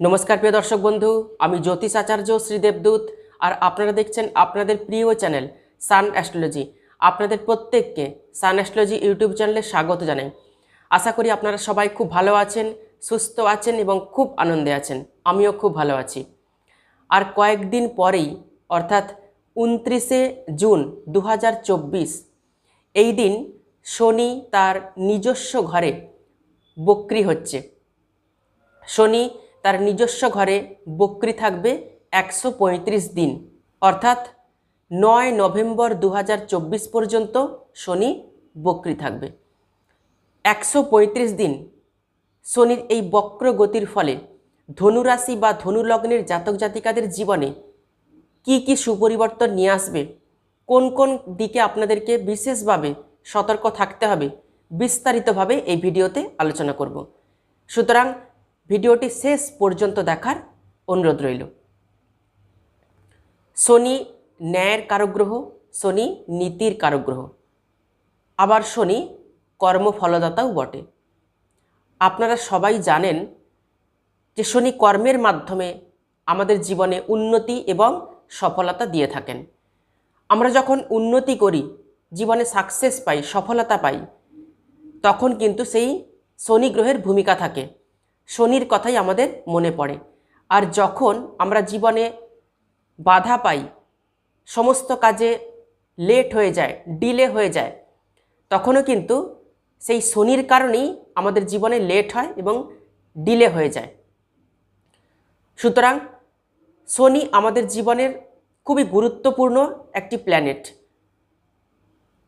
নমস্কার প্রিয় দর্শক বন্ধু, আমি জ্যোতিষ আচার্য শ্রীদেবদূত আর আপনারা দেখছেন আপনাদের প্রিয় চ্যানেল সান অ্যাস্ট্রোলজি। আপনাদের প্রত্যেককে সান অ্যাস্ট্রোলজি ইউটিউব চ্যানেলে স্বাগত জানাই। আশা করি আপনারা সবাই খুব ভালো আছেন, সুস্থ আছেন এবং খুব আনন্দে আছেন। আমিও খুব ভালো আছি। আর কয়েকদিন পরেই, অর্থাৎ উনত্রিশে জুন দু হাজার চব্বিশ, এই দিন শনি তার নিজস্ব ঘরে বক্রি হচ্ছে। শনি তার নিজস্ব ঘরে বক্রি থাকবে একশো পঁয়ত্রিশ দিন। অর্থাৎ নয় নভেম্বর দু হাজার চব্বিশ পর্যন্ত শনি বক্রি থাকবে। একশো পঁয়ত্রিশ দিন শনির এই বক্র গতির ফলে ধনুরাশি বা ধনুলগ্নের জাতক জাতিকাদের জীবনে কি কি সুপরিবর্তন নিয়ে আসবে, কোন কোন দিকে আপনাদেরকে বিশেষভাবে সতর্ক থাকতে হবে, বিস্তারিতভাবে এই ভিডিওতে আলোচনা করব। সুতরাং ভিডিওটি শেষ পর্যন্ত দেখার অনুরোধ রইল। শনি ন্যায়ের কারগ্রহ, শনি নীতির কারগ্রহ। আবার শনি কর্মফলদাতাও বটে। আপনারা সবাই জানেন যে শনি কর্মের মাধ্যমে আমাদের জীবনে উন্নতি এবং সফলতা দিয়ে থাকেন। আমরা যখন উন্নতি করি, জীবনে সাকসেস পাই, সফলতা পাই, তখন কিন্তু সেই শনি গ্রহের ভূমিকা থাকে। শনির কথাই আমাদের মনে পড়ে। আর যখন আমরা জীবনে বাধা পাই, সমস্ত কাজে লেট হয়ে যায় ডিলে হয়ে যায়, তখনও কিন্তু সেই শনির কারণেই আমাদের জীবনে লেট হয় এবং ডিলে হয়ে যায়। সুতরাং শনি আমাদের জীবনের খুবই গুরুত্বপূর্ণ একটি প্ল্যানেট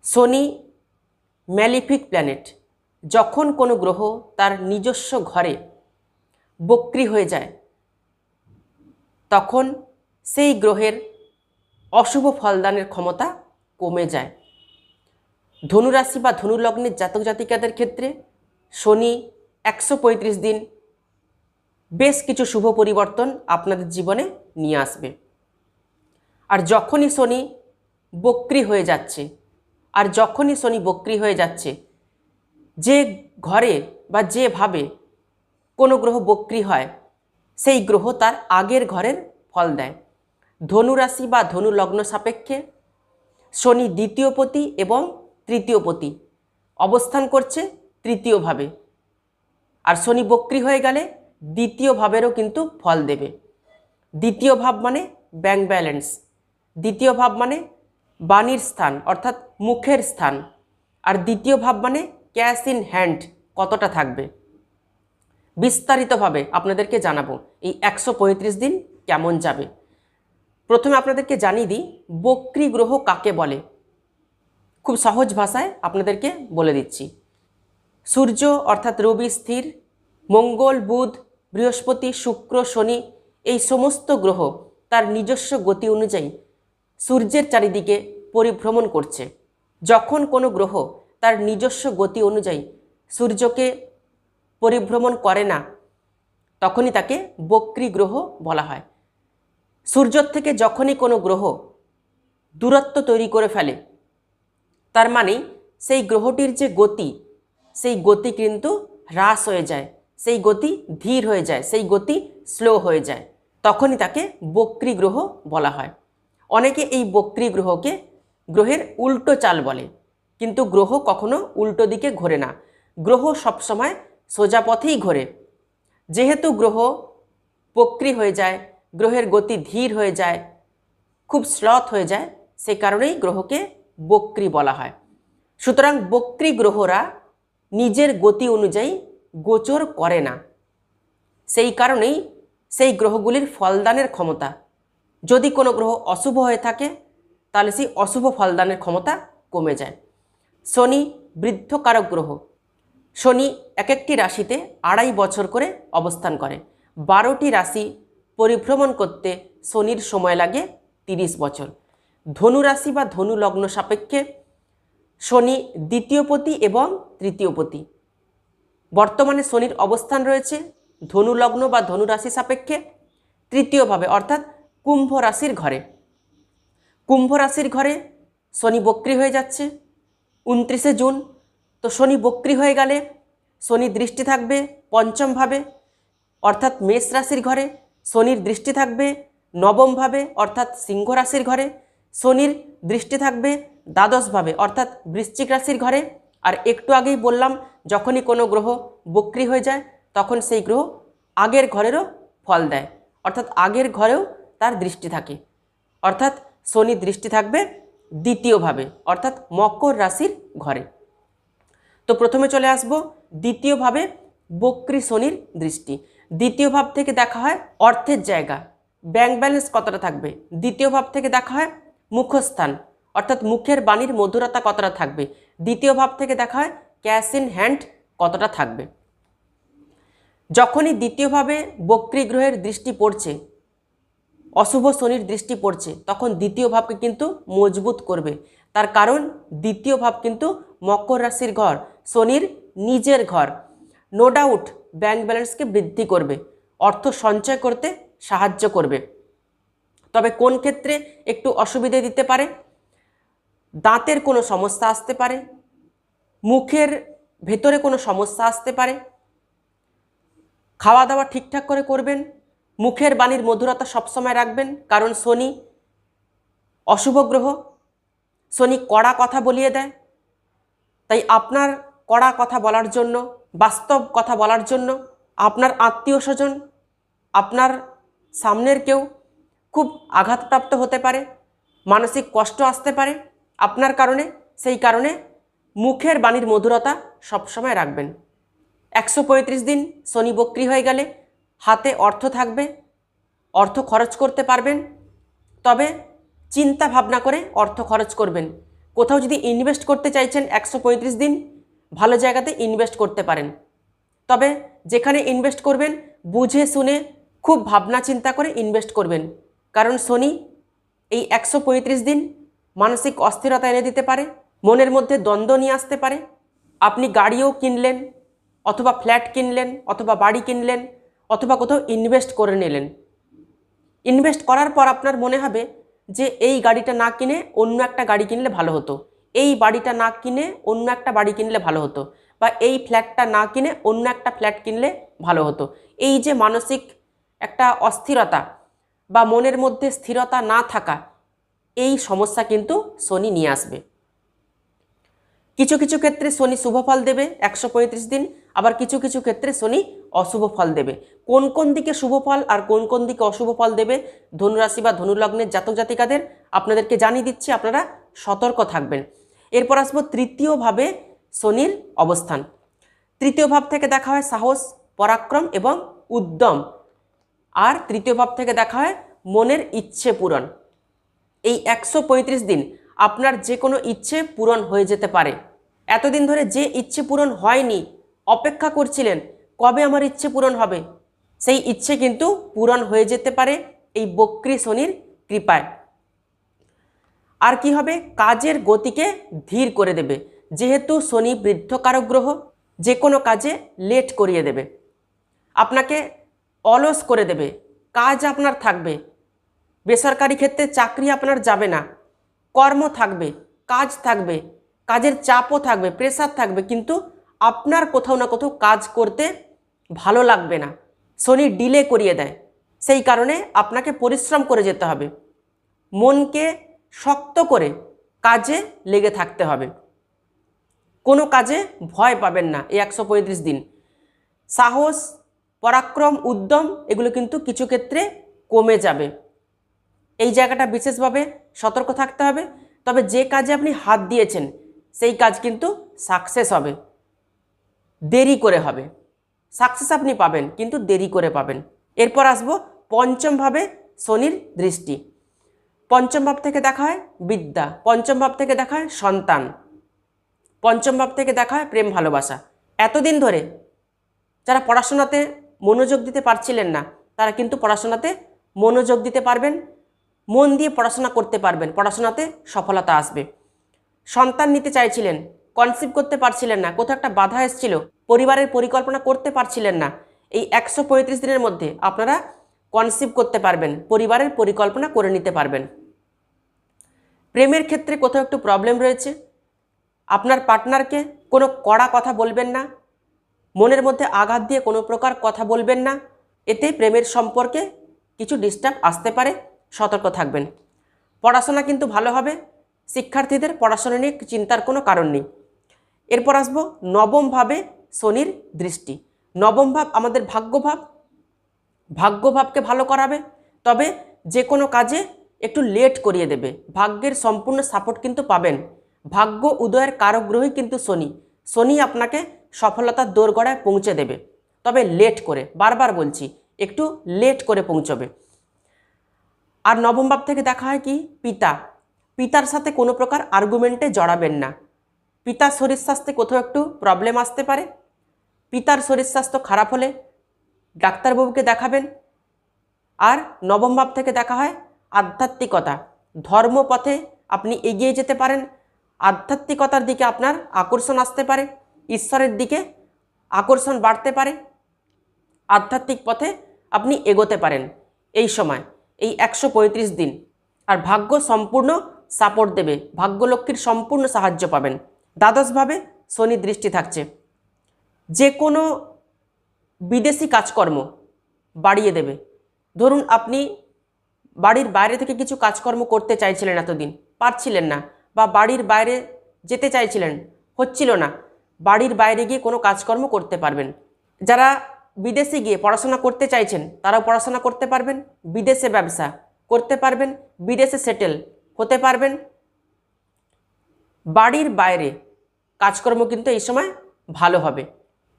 শনি ম্যালিফিক প্ল্যানেট যখন কোনো গ্রহ তার নিজস্ব ঘরে বক্রি হয়ে যায়। তখন সেই গ্রহের অশুভ ফলদানের ক্ষমতা কমে যায়। ধনুরাশি বা ধনুলগ্নের জাতক জাতিকাদের ক্ষেত্রে শনি একশো পঁয়ত্রিশ দিন বেশ কিছু শুভ পরিবর্তন আপনাদের জীবনে নিয়ে আসবে। আর যখনই শনি বক্রি হয়ে যাচ্ছে, আর যখনই শনি বক্রি হয়ে যাচ্ছে, যে ঘরে বা যেভাবে কোনো গ্রহ বক্রি হয়, সেই গ্রহ তার আগের ঘরের ফল দেয়। ধনুরাশি বা ধনু লগ্ন সাপেক্ষে শনি দ্বিতীয় পতি এবং তৃতীয় পতি অবস্থান করছে তৃতীয়ভাবে আর শনি বক্রি হয়ে গেলে দ্বিতীয় ভাবেরও কিন্তু ফল দেবে। দ্বিতীয় ভাব মানে ব্যাংক ব্যালেন্স, দ্বিতীয় ভাব মানে বাণীর স্থান অর্থাৎ মুখের স্থান, আর দ্বিতীয় ভাব মানে ক্যাশ ইন হ্যান্ড কতটা থাকবে। বিস্তারিতভাবে আপনাদেরকে জানাব এই একশো পঁয়ত্রিশ দিন কেমন যাবে। প্রথমে আপনাদেরকে জানিয়ে দিই, বক্রি গ্রহ কাকে বলে? খুব সহজ ভাষায় আপনাদেরকে বলে দিচ্ছি। সূর্য অর্থাৎ রবি স্থির, মঙ্গল, বুধ, বৃহস্পতি, শুক্র, শনি এই সমস্ত গ্রহ তার নিজস্ব গতি অনুযায়ী সূর্যের চারিদিকে পরিভ্রমণ করছে। যখন কোনো গ্রহ তার নিজস্ব গতি অনুযায়ী সূর্যকে পরিভ্রমণ করে না, তখনই তাকে বক্রি গ্রহ বলা হয়। সূর্যর থেকে যখনই কোনো গ্রহ দূরত্ব তৈরি করে ফেলে, তার মানে সেই গ্রহটির যে গতি, সেই গতি কিন্তু হ্রাস হয়ে যায়, সেই গতি ধীর হয়ে যায়, সেই গতি স্লো হয়ে যায়, তখনই তাকে বক্রি গ্রহ বলা হয়। অনেকে এই বক্রি গ্রহকে গ্রহের উল্টো চাল বলে, কিন্তু গ্রহ কখনো উল্টো দিকে ঘোরে না। গ্রহ সবসময় সোজা পথেই ঘোরে। যেহেতু গ্রহ বক্রি হয়ে যায়, গ্রহের গতি ধীর হয়ে যায়, খুব স্লথ হয়ে যায়, সে কারণেই গ্রহকে বক্রি বলা হয়। সুতরাং বক্রি গ্রহরা নিজের গতি অনুযায়ী গোচর করে না। সেই কারণেই সেই গ্রহগুলির ফলদানের ক্ষমতা। যদি কোনো গ্রহ অশুভ হয়ে থাকে, তাহলে সেই অশুভ ফলদানের ক্ষমতা কমে যায়। শনি বৃদ্ধকারক গ্রহ। শনি এক একটি রাশিতে আড়াই বছর করে অবস্থান করে। বারোটি রাশি পরিভ্রমণ করতে শনির সময় লাগে তিরিশ বছর। ধনু রাশি বা ধনু লগ্ন সাপেক্ষে শনি দ্বিতীয়পতি এবং তৃতীয়পতি বর্তমানে শনির অবস্থান রয়েছে ধনু লগ্ন বা ধনু রাশি সাপেক্ষে তৃতীয়ভাবে, অর্থাৎ কুম্ভ রাশির ঘরে। কুম্ভ রাশির ঘরে শনি বক্রি হয়ে যাচ্ছে। উনত্রিশে জুন তো শনি বক্রি হয়ে গেলে, শনি দৃষ্টি থাকবে পঞ্চমভাবে অর্থাৎ মেষ রাশির ঘরে, শনির দৃষ্টি থাকবে নবমভাবে অর্থাৎ সিংহ রাশির ঘরে, শনির দৃষ্টি থাকবে দ্বাদশভাবে অর্থাৎ বৃশ্চিক রাশির ঘরে। আর একটু আগেই বললাম, যখনই কোনো গ্রহ বক্রি হয়ে যায়, তখন সেই গ্রহ আগের ঘরেরও ফল দেয়, অর্থাৎ আগের ঘরেও তার দৃষ্টি থাকে। অর্থাৎ শনির দৃষ্টি থাকবে দ্বিতীয়ভাবে অর্থাৎ মকর রাশির ঘরে। তো প্রথমে চলে আসব দ্বিতীয়ভাবে বক্রি শনির দৃষ্টি। দ্বিতীয় ভাব থেকে দেখা হয় অর্থের জায়গা ব্যাংক ব্যালেন্স কতটা থাকবে? দ্বিতীয় ভাব থেকে দেখা হয় মুখস্থান, অর্থাৎ মুখের বাণীর মধুরতা কতটা থাকবে? দ্বিতীয় ভাব থেকে দেখা হয় ক্যাশ ইন হ্যান্ড কতটা থাকবে? যখনই দ্বিতীয়ভাবে বক্রী গ্রহের দৃষ্টি পড়ছে, অশুভ শনির দৃষ্টি পড়ছে, তখন দ্বিতীয় ভাবকে কিন্তু মজবুত করবে। তার কারণ দ্বিতীয় ভাব কিন্তু মকর রাশির ঘর শনির নিজের ঘর। নো ডাউট ব্যাংক ব্যালেন্সকে বৃদ্ধি করবে, অর্থ সঞ্চয় করতে সাহায্য করবে। তবে কোন ক্ষেত্রে একটু অসুবিধে দিতে পারে? দাঁতের কোনো সমস্যা আসতে পারে, মুখের ভেতরে কোনো সমস্যা আসতে পারে খাওয়া দাওয়া ঠিকঠাক করে করবেন, মুখের বাণীর মধুরতা সবসময় রাখবেন, কারণ শনি অশুভ গ্রহ শনি কড়া কথা বলিয়ে দেয়। তাই আপনার কড়া কথা বলার জন্য, বাস্তব কথা বলার জন্য আপনার আত্মীয় স্বজন, আপনার সামনের কেউ খুব আঘাতপ্রাপ্ত হতে পারে, মানসিক কষ্ট আসতে পারে। আপনার কারণে, সেই কারণে মুখের বাণীর মধুরতা সবসময় রাখবেন। একশো পঁয়ত্রিশ দিন শনি বক্রি হয়ে গেলে হাতে অর্থ থাকবে, অর্থ খরচ করতে পারবেন। তবে চিন্তা ভাবনা করে অর্থ খরচ করবেন। কোথাও যদি ইনভেস্ট করতে চাইছেন একশো পঁয়ত্রিশ দিন ভালো জায়গাতে ইনভেস্ট করতে পারেন। তবে যেখানে ইনভেস্ট করবেন, বুঝে শুনে খুব ভাবনা চিন্তা করে ইনভেস্ট করবেন। কারণ শনি এই একশো পঁয়ত্রিশ দিন মানসিক অস্থিরতা এনে দিতে পারে, মনের মধ্যে দ্বন্দ্ব নিয়ে আসতে পারে। আপনি গাড়িও কিনলেন, অথবা ফ্ল্যাট কিনলেন, অথবা বাড়ি কিনলেন, অথবা কোথাও ইনভেস্ট করে নিলেন। ইনভেস্ট করার পর আপনার মনে হবে যে এই গাড়িটা না কিনে অন্য একটা গাড়ি কিনলে ভালো হতো। এই বাড়িটা না কিনে অন্য একটা বাড়ি কিনলে ভালো হতো বা এই ফ্ল্যাটটা না কিনে অন্য একটা ফ্ল্যাট কিনলে ভালো হতো। এই যে মানসিক একটা অস্থিরতা বা মনের মধ্যে স্থিরতা না থাকা, এই সমস্যা কিন্তু শনি নিয়ে আসবে। কিছু কিছু ক্ষেত্রে শনি শুভ ফল দেবে একশো পঁয়ত্রিশ দিন, আবার কিছু কিছু ক্ষেত্রে শনি অশুভ ফল দেবে। কোন কোন দিকে শুভ ফল আর কোন কোন দিকে অশুভ ফল দেবে, ধনুরাশি বা ধনুলগ্নের জাতক জাতিকাদের আপনাদেরকে জানিয়ে দিচ্ছি, আপনারা সতর্ক থাকবেন। এরপর আসব তৃতীয়ভাবে শনির অবস্থান। তৃতীয় ভাব থেকে দেখা হয় সাহস, পরাক্রম এবং উদ্যম। আর তৃতীয় ভাব থেকে দেখা হয় মনের ইচ্ছে পূরণ। এই একশো পঁয়ত্রিশ দিন আপনার যে কোনো ইচ্ছে পূরণ হয়ে যেতে পারে। এতদিন ধরে যে ইচ্ছে পূরণ হয়নি, অপেক্ষা করছিলেন, কবে আমার ইচ্ছে পূরণ হবে? সেই ইচ্ছে কিন্তু পূরণ হয়ে যেতে পারে এই বক্রি শনির কৃপায়। আর কি হবে? কাজের গতিকে ধীর করে দেবে। যেহেতু শনি বৃদ্ধকারক গ্রহ, যে কোনো কাজে লেট করিয়ে দেবে। আপনাকে অলস করে দেবে। কাজ আপনার থাকবে। বেসরকারি ক্ষেত্রে চাকরি আপনার যাবে না। কর্ম থাকবে, কাজ থাকবে, কাজের চাপও থাকবে প্রেসার থাকবে, কিন্তু আপনার কোথাও না কোথাও কাজ করতে ভালো লাগবে না। শনি ডিলে করিয়ে দেয়। সেই কারণে আপনাকে পরিশ্রম করে যেতে হবে। মনকে শক্ত করে কাজে লেগে থাকতে হবে। কোনো কাজে ভয় পাবেন না এই একশো পঁয়ত্রিশ দিন। সাহস, পরাক্রম, উদ্যম, এগুলো কিন্তু কিছু ক্ষেত্রে কমে যাবে। এই জায়গাটা বিশেষভাবে সতর্ক থাকতে হবে। তবে যে কাজে আপনি হাত দিয়েছেন, সেই কাজ কিন্তু সাকসেস হবে। দেরি করে হবে। সাকসেস আপনি পাবেন, কিন্তু দেরি করে পাবেন। এরপর আসব পঞ্চমভাবে শনির দৃষ্টি। পঞ্চম ভাব থেকে দেখা হয় বিদ্যা, পঞ্চম ভাব থেকে দেখা হয় সন্তান, পঞ্চম ভাব থেকে দেখা হয় প্রেম ভালোবাসা। এতদিন ধরে যারা পড়াশোনাতে মনোযোগ দিতে পারছিলেন না, তারা কিন্তু পড়াশোনাতে মনোযোগ দিতে পারবেন, মন দিয়ে পড়াশোনা করতে পারবেন, পড়াশোনাতে সফলতা আসবে। সন্তান নিতে চাইছিলেন কনসিভ করতে পারছিলেন না, কোথাও একটা বাধা এসেছিল, পরিবারের পরিকল্পনা করতে পারছিলেন না, এই একশো পঁয়ত্রিশ দিনের মধ্যে আপনারা কনসিভ করতে পারবেন, পরিবারের পরিকল্পনা করে নিতে পারবেন। প্রেমের ক্ষেত্রে কোথাও একটু প্রবলেম রয়েছে। আপনার পার্টনারকে কোনো কড়া কথা বলবেন না, মনের মধ্যে আঘাত দিয়ে কোনো প্রকার কথা বলবেন না, এতে প্রেমের সম্পর্কে কিছু ডিস্টার্ব আসতে পারে, সতর্ক থাকবেন। পড়াশোনা কিন্তু ভালো হবে, শিক্ষার্থীদের পড়াশোনা নিয়ে চিন্তার কোনো কারণ নেই। এরপর আসব নবমভাবে শনির দৃষ্টি। নবম ভাব আমাদের ভাগ্যভাব ভাগ্যভাবকে ভালো করাবে, তবে যে কোনো কাজে একটু লেট করিয়ে দেবে। ভাগ্যের সম্পূর্ণ সাপোর্ট কিন্তু পাবেন। ভাগ্য উদয়ের কারগ্রহই কিন্তু শনি। শনি আপনাকে সফলতার দোরগড়ায় পৌঁছে দেবে। তবে লেট করে, বারবার বলছি, একটু লেট করে পৌঁছবে। আর নবম ভাব থেকে দেখা হয় কি? পিতা। পিতার সাথে কোনো প্রকার আর্গুমেন্টে জড়াবেন না। পিতার শরীর স্বাস্থ্যে কোথাও একটু প্রবলেম আসতে পারে। পিতার শরীর স্বাস্থ্য খারাপ হলে ডাক্তারবাবুকে দেখাবেন। আর নবম ভাব থেকে দেখা হয় আধ্যাত্মিকতা। ধর্মপথে আপনি এগিয়ে যেতে পারেন। আধ্যাত্মিকতার দিকে আপনার আকর্ষণ আসতে পারে। ঈশ্বরের দিকে আকর্ষণ বাড়তে পারে। আধ্যাত্মিক পথে আপনি এগোতে পারেন। এই সময়, এই একশো পঁয়ত্রিশ দিন। আর ভাগ্য সম্পূর্ণ সাপোর্ট দেবে। ভাগ্যলক্ষ্মীর সম্পূর্ণ সাহায্য পাবেন। দ্বাদশভাবে শনি দৃষ্টি থাকছে। যে কোনো বিদেশি কাজকর্ম বাড়িয়ে দেবে। ধরুন আপনি বাড়ির বাইরে থেকে কিছু কাজকর্ম করতে চাইছিলেন এতদিন, পারছিলেন না বা বাড়ির বাইরে যেতে চাইছিলেন, হচ্ছিল না, বাড়ির বাইরে গিয়ে কোনো কাজকর্ম করতে পারবেন। যারা বিদেশে গিয়ে পড়াশোনা করতে চাইছেন, তারাও পড়াশোনা করতে পারবেন, বিদেশে ব্যবসা করতে পারবেন, বিদেশে সেটেল হতে পারবেন। বাড়ির বাইরে কাজকর্ম কিন্তু এই সময় ভালো হবে।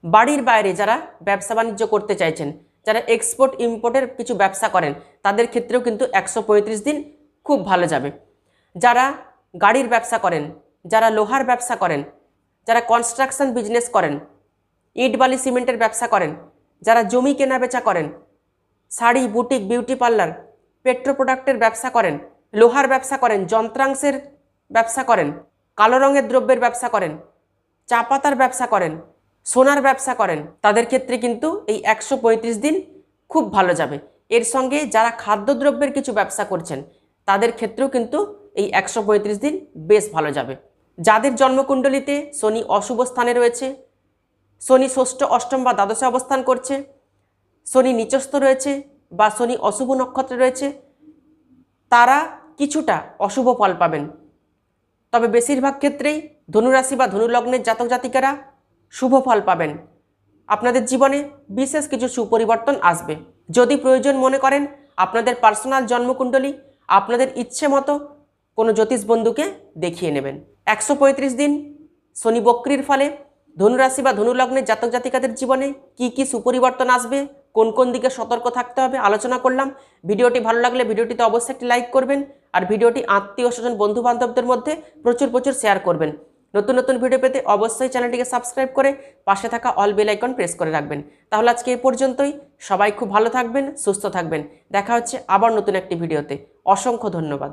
বাড়ির বাইরে যারা ব্যবসা বাণিজ্য করতে চাইছেন, যারা এক্সপোর্ট ইম্পোর্টের কিছু ব্যবসা করেন, তাদের ক্ষেত্রেও কিন্তু একশো পঁয়ত্রিশ দিন খুব ভালো যাবে। যারা গাড়ির ব্যবসা করেন, যারা লোহার ব্যবসা করেন, যারা কনস্ট্রাকশন বিজনেস করেন, ইট বালি সিমেন্টের ব্যবসা করেন, যারা জমি কেনা বেচা করেন, sari, boutique beauty parlour petro প্রোডাক্টের ব্যবসা করেন, লোহার ব্যবসা করেন, যন্ত্রাংশের ব্যবসা করেন, কালো রঙের দ্রব্যের ব্যবসা করেন, চা পাতার ব্যবসা করেন সোনার ব্যবসা করেন, তাদের ক্ষেত্রে কিন্তু এই একশো পঁয়ত্রিশ দিন খুব ভালো যাবে। এর সঙ্গে যারা খাদ্যদ্রব্যের কিছু ব্যবসা করছেন, তাদের ক্ষেত্রেও কিন্তু এই একশো পঁয়ত্রিশ দিন বেশ ভালো যাবে। যাদের জন্মকুণ্ডলিতে শনি অশুভ স্থানে রয়েছে, শনি ষষ্ঠ, অষ্টম বা দ্বাদশে অবস্থান করছে, শনি নিচস্থ রয়েছে বা শনি অশুভ নক্ষত্রে রয়েছে, তারা কিছুটা অশুভ ফল পাবেন। তবে বেশিরভাগ ক্ষেত্রেই ধনুরাশি বা ধনুলগ্নের জাতক জাতিকারা শুভ ফল পাবেন। আপনাদের জীবনে বিশেষ কিছু সুপরিবর্তন আসবে। যদি প্রয়োজন মনে করেন আপনাদের পার্সোনাল জন্মকুণ্ডলী, আপনাদের ইচ্ছে মতো কোনো জ্যোতিষ বন্ধুকে দেখিয়ে নেবেন। একশো পঁয়ত্রিশ দিন শনি বক্রির ফলে ধনুরাশি বা ধনুলগ্নের জাতক জাতিকাদের জীবনে কি কি সুপরিবর্তন আসবে, কোন কোন দিকে সতর্ক থাকতে হবে আলোচনা করলাম। ভিডিওটি ভালো লাগলে ভিডিওটিতে অবশ্যই একটি লাইক করবেন আর ভিডিওটি আত্মীয় স্বজন বন্ধু বান্ধবদের মধ্যে প্রচুর প্রচুর শেয়ার করবেন। নতুন নতুন ভিডিও পেতে অবশ্যই চ্যানেলটিকে সাবস্ক্রাইব করে পাশে থাকা অল বেল আইকন প্রেস করে রাখবেন। তাহলে আজকে এ পর্যন্তই। সবাই খুব ভালো থাকবেন, সুস্থ থাকবেন। দেখা হচ্ছে আবার নতুন একটি ভিডিওতে। অসংখ্য ধন্যবাদ।